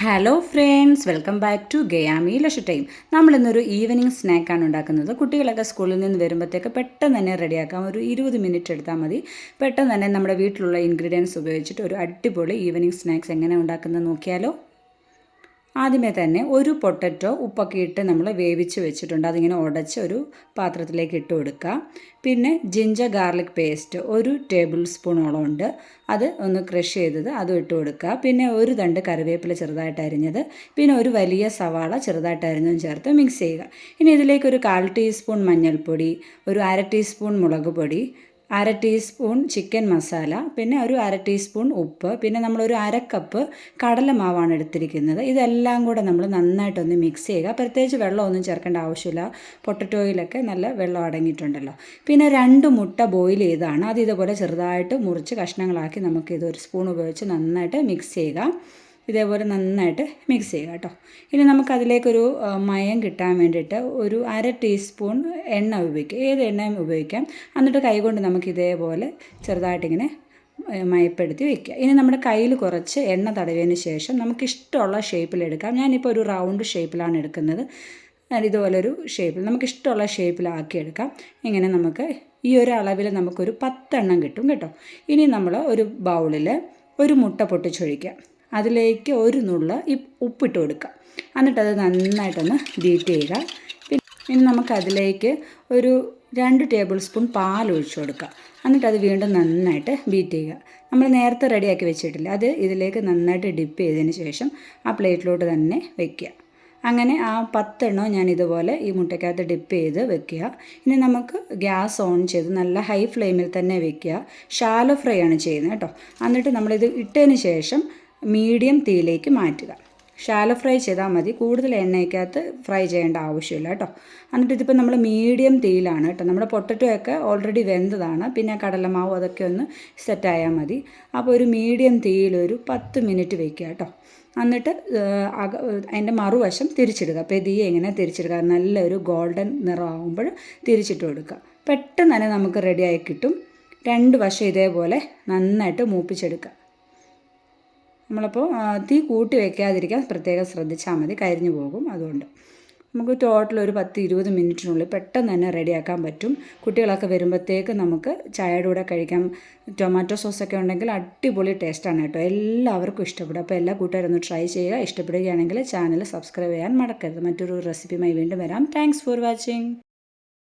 Hello friends welcome back to ഗയാമി ലഷ time നമ്മളിന്നൊരു evening സ്നാക്കാണ് ഉണ്ടാക്കുന്നത്. കുട്ടികളൊക്കെ സ്കൂളിൽ നിന്ന് വരുമ്പോഴത്തേക്ക് പെട്ടെന്ന് തന്നെ റെഡിയാക്കാം ഒരു ഇരുപത് മിനിറ്റ് എടുത്താൽ മതി. പെട്ടെന്ന് തന്നെ നമ്മുടെ വീട്ടിലുള്ള ഇൻഗ്രീഡിയൻസ് ഉപയോഗിച്ചിട്ട് ഒരു അടിപൊളി ഈവനിങ് സ്നാക്സ് എങ്ങനെ ഉണ്ടാക്കുന്നത് നോക്കിയാലോ? ആദ്യമേ തന്നെ ഒരു പൊട്ടറ്റോ ഉപ്പൊക്കെ ഇട്ട് നമ്മൾ വേവിച്ച് വെച്ചിട്ടുണ്ട്. അതിങ്ങനെ ഉടച്ച് ഒരു പാത്രത്തിലേക്ക് ഇട്ട് കൊടുക്കുക. പിന്നെ ജിഞ്ചർ ഗാർലിക് പേസ്റ്റ് ഒരു ടേബിൾ സ്പൂണോളം ഉണ്ട്. അത് ഒന്ന് ക്രഷ് ചെയ്തത് അതും ഇട്ട് കൊടുക്കുക. പിന്നെ ഒരു തണ്ട് കറിവേപ്പില ചെറുതായിട്ട് അരിഞ്ഞത്. പിന്നെ ഒരു വലിയ സവാള ചെറുതായിട്ട് അരിഞ്ഞതും ചേർത്ത് മിക്സ് ചെയ്യുക. ഇനി ഇതിലേക്ക് ഒരു കാൽ ടീസ്പൂൺ മഞ്ഞൾപ്പൊടി ഒരു അര ടീസ്പൂൺ മുളക് പൊടി അര ടീസ്പൂൺ ചിക്കൻ മസാല പിന്നെ ഒരു അര ടീസ്പൂൺ ഉപ്പ് പിന്നെ നമ്മളൊരു അര കപ്പ് കടലമാവാണ് എടുത്തിരിക്കുന്നത്. ഇതെല്ലാം കൂടെ നമ്മൾ നന്നായിട്ടൊന്ന് മിക്സ് ചെയ്യുക. പ്രത്യേകിച്ച് വെള്ളമൊന്നും ചേർക്കേണ്ട ആവശ്യമില്ല. പൊട്ടറ്റോയിലൊക്കെ നല്ല വെള്ളം അടങ്ങിയിട്ടുണ്ടല്ലോ. പിന്നെ രണ്ട് മുട്ട ബോയിൽ ചെയ്താണ്. അത് ഇതുപോലെ ചെറുതായിട്ട് മുറിച്ച് കഷ്ണങ്ങളാക്കി നമുക്കിത് ഒരു സ്പൂൺ ഉപയോഗിച്ച് നന്നായിട്ട് മിക്സ് ചെയ്യുക. ഇതേപോലെ നന്നായിട്ട് മിക്സ് ചെയ്യുക കേട്ടോ ഇനി നമുക്കതിലേക്കൊരു മയം കിട്ടാൻ വേണ്ടിയിട്ട് ഒരു അര ടീസ്പൂൺ എണ്ണ ഉപയോഗിക്കുക ഏത് എണ്ണയും ഉപയോഗിക്കാം. എന്നിട്ട് കൈകൊണ്ട് നമുക്ക് ഇതേപോലെ ചെറുതായിട്ടിങ്ങനെ മയപ്പെടുത്തി വെക്കുക. ഇനി നമ്മുടെ കയ്യിൽ കുറച്ച് എണ്ണ തടവിയതിന് ശേഷം നമുക്കിഷ്ടമുള്ള ഷേപ്പിലെടുക്കാം ഞാനിപ്പോൾ ഒരു റൗണ്ട് ഷേപ്പിലാണ് എടുക്കുന്നത്. ഇതുപോലൊരു ഷേപ്പിൽ നമുക്കിഷ്ടമുള്ള ഷേപ്പിലാക്കിയെടുക്കാം ഇങ്ങനെ നമുക്ക് ഈ ഒരു അളവിൽ നമുക്കൊരു പത്തെണ്ണം കിട്ടും കേട്ടോ. ഇനി നമ്മൾ ഒരു ബൗളിൽ ഒരു മുട്ട പൊട്ടിച്ചൊഴിക്കുക അതിലേക്ക് ഒരു നുള്ള ഉപ്പിട്ട് കൊടുക്കുക. എന്നിട്ടത് നന്നായിട്ടൊന്ന് ബീറ്റ് ചെയ്യുക. പിന്നെ നമുക്കതിലേക്ക് ഒരു രണ്ട് ടേബിൾ സ്പൂൺ പാൽ ഒഴിച്ചു കൊടുക്കുക. എന്നിട്ട് അത് വീണ്ടും നന്നായിട്ട് ബീറ്റ് ചെയ്യുക. നമ്മൾ നേരത്തെ റെഡിയാക്കി വെച്ചിട്ടില്ല? അത് ഇതിലേക്ക് നന്നായിട്ട് ഡിപ്പ് ചെയ്തതിന് ശേഷം ആ പ്ലേറ്റിലോട്ട് തന്നെ വെക്കുക. അങ്ങനെ ആ പത്തെണ്ണം ഞാൻ ഇതുപോലെ ഈ മുട്ടയ്ക്കകത്ത് ഡിപ്പ് ചെയ്ത് വെക്കുക. ഇനി നമുക്ക് ഗ്യാസ് ഓൺ ചെയ്ത് നല്ല ഹൈ ഫ്ലെയിമിൽ തന്നെ വെക്കുക. ഷാലോ ഫ്രൈ ആണ് ചെയ്യുന്നത് കേട്ടോ. എന്നിട്ട് നമ്മളിത് ഇട്ടതിന് ശേഷം മീഡിയം തീയിലേക്ക് മാറ്റുക. ഷാലോ ഫ്രൈ ചെയ്താൽ മതി. കൂടുതൽ എണ്ണയ്ക്കകത്ത് ഫ്രൈ ചെയ്യേണ്ട ആവശ്യമില്ല കേട്ടോ. എന്നിട്ട് ഇതിപ്പോൾ നമ്മൾ മീഡിയം തീയിലാണ് കേട്ടോ. നമ്മുടെ പൊട്ടറ്റോയൊക്കെ ഓൾറെഡി വെന്തതാണ്. പിന്നെ കടലമാവ് അതൊക്കെ ഒന്ന് സെറ്റായാൽ മതി. അപ്പോൾ ഒരു മീഡിയം തീയിൽ ഒരു പത്ത് മിനിറ്റ് വെക്കുക കേട്ടോ. എന്നിട്ട് അതിന്റെ മറുവശം തിരിച്ചിടുക. പെതിയെ എങ്ങനെ തിരിച്ചിടുക? നല്ലൊരു ഗോൾഡൻ നിറമാകുമ്പോൾ തിരിച്ചിട്ട് കൊടുക്കുക. പെട്ടെന്ന് തന്നെ നമുക്ക് റെഡിയായി കിട്ടും. രണ്ട് വശം ഇതേപോലെ നന്നായിട്ട് മൂപ്പിച്ചെടുക്കുക. നമ്മളപ്പോൾ തീ കൂട്ടി വെക്കാതിരിക്കാൻ പ്രത്യേകം ശ്രദ്ധിച്ചാൽ മതി. കരിഞ്ഞു പോകും അതുകൊണ്ട്. നമുക്ക് ടോട്ടൽ ഒരു പത്ത് ഇരുപത് മിനിറ്റിനുള്ളിൽ പെട്ടെന്ന് തന്നെ റെഡിയാക്കാൻ പറ്റും. കുട്ടികളൊക്കെ വരുമ്പോഴത്തേക്ക് നമുക്ക് ചായയുടെ കൂടെ കഴിക്കാം. ടൊമാറ്റോ സോസൊക്കെ ഉണ്ടെങ്കിൽ അടിപൊളി ടേസ്റ്റാണ് കേട്ടോ. എല്ലാവർക്കും ഇഷ്ടപ്പെടും. അപ്പോൾ എല്ലാ കൂട്ടുകാരും ഒന്ന് ട്രൈ ചെയ്യുക. ഇഷ്ടപ്പെടുകയാണെങ്കിൽ ചാനൽ സബ്സ്ക്രൈബ് ചെയ്യാൻ മടക്കരുത് മറ്റൊരു റെസിപ്പിയുമായി വീണ്ടും വരാം. Thanks for watching